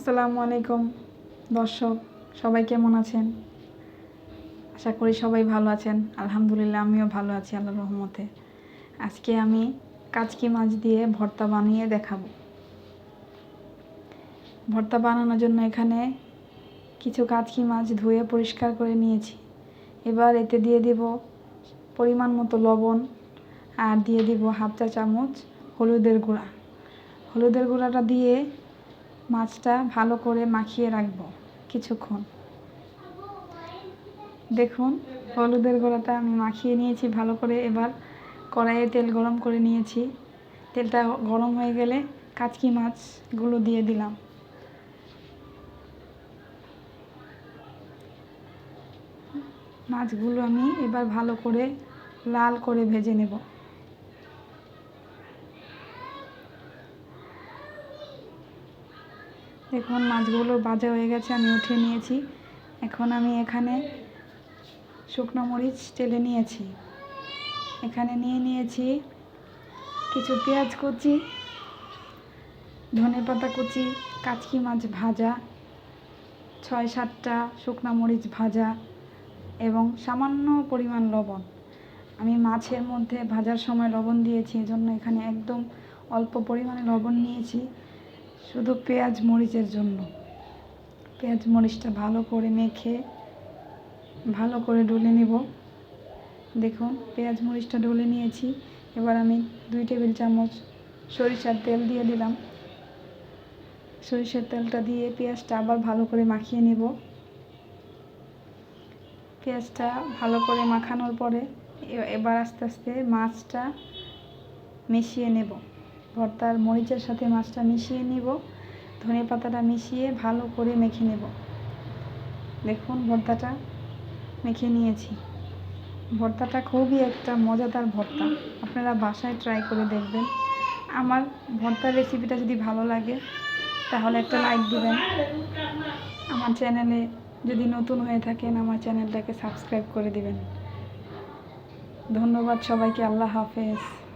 আসসালামু আলাইকুম, দর্শক, সবাই কেমন আছেন? আশা করি সবাই ভালো আছেন। আলহামদুলিল্লাহ, আমিও ভালো আছি আল্লাহ রহমতে। আজকে আমি কাচকি মাছ দিয়ে ভর্তা বানিয়ে দেখাবো। ভর্তা বানানোর জন্য এখানে কিছু কাচকি মাছ ধুয়ে পরিষ্কার করে নিয়েছি। এবার এতে দিয়ে দেব পরিমাণ মতো লবণ আর দিয়ে দিব হাফ চা চামচ হলুদের গুঁড়া। হলুদের গুঁড়াটা দিয়ে মাছটা ভালো করে মাখিয়ে রাখব কিছুক্ষণ। দেখুন, হলুদের গোড়াটা আমি মাখিয়ে নিয়েছি ভালো করে। এবার কড়াইয়ে তেল গরম করে নিয়েছি। তেলটা গরম হয়ে গেলে কাচকি মাছগুলো দিয়ে দিলাম। মাছগুলো আমি এবার ভালো করে লাল করে ভেজে নেব। দেখুন মাছগুলো বাজা হয়ে গেছে, আমি উঠিয়ে নিয়েছি। এখন আমি এখানে শুকনো মরিচ টেলে নিয়েছি। এখানে নিয়ে নিয়েছি কিছু পেঁয়াজ কুচি, ধনে পাতা কুচি, কাচকি মাছ ভাজা, ছয় সাতটা শুকনো মরিচ ভাজা এবং সামান্য পরিমাণ লবণ। আমি মাছের মধ্যে ভাজার সময় লবণ দিয়েছি, এজন্য এখানে একদম অল্প পরিমাণে লবণ নিয়েছি। শুধু পেঁয়াজ মরিচের জন্য। পেঁয়াজ মরিচটা ভালো করে মেখে, ভালো করে ডলে নেব। দেখুন, পেঁয়াজ মরিচটা ডলে নিয়েছি। এবার আমি দুই টেবিল চামচ সরিষার তেল দিয়ে দিলাম। সরিষার তেলটা দিয়ে পেঁয়াজটা আবার ভালো করে মাখিয়ে নেব। পেঁয়াজটা ভালো করে মাখানোর পরে এবার আস্তে আস্তে মাছটা মিশিয়ে নেব। ভর্তার মরিচের সাথে মাছটা মিশিয়ে নিব। ধনে পাতাটা মিশিয়ে ভালো করে মেখে নেব। দেখুন ভর্তাটা মেখে নিয়েছি। ভর্তাটা খুবই একটা মজাদার ভর্তা। আপনারা বাসায় ট্রাই করে দেখবেন। আমার ভর্তার রেসিপিটা যদি ভালো লাগে, তাহলে একটা লাইক দিবেন। আমার চ্যানেলে যদি নতুন হয়ে থাকেন, আমার চ্যানেলটাকে সাবস্ক্রাইব করে দিবেন। ধন্যবাদ সবাইকে, আল্লাহ হাফেজ।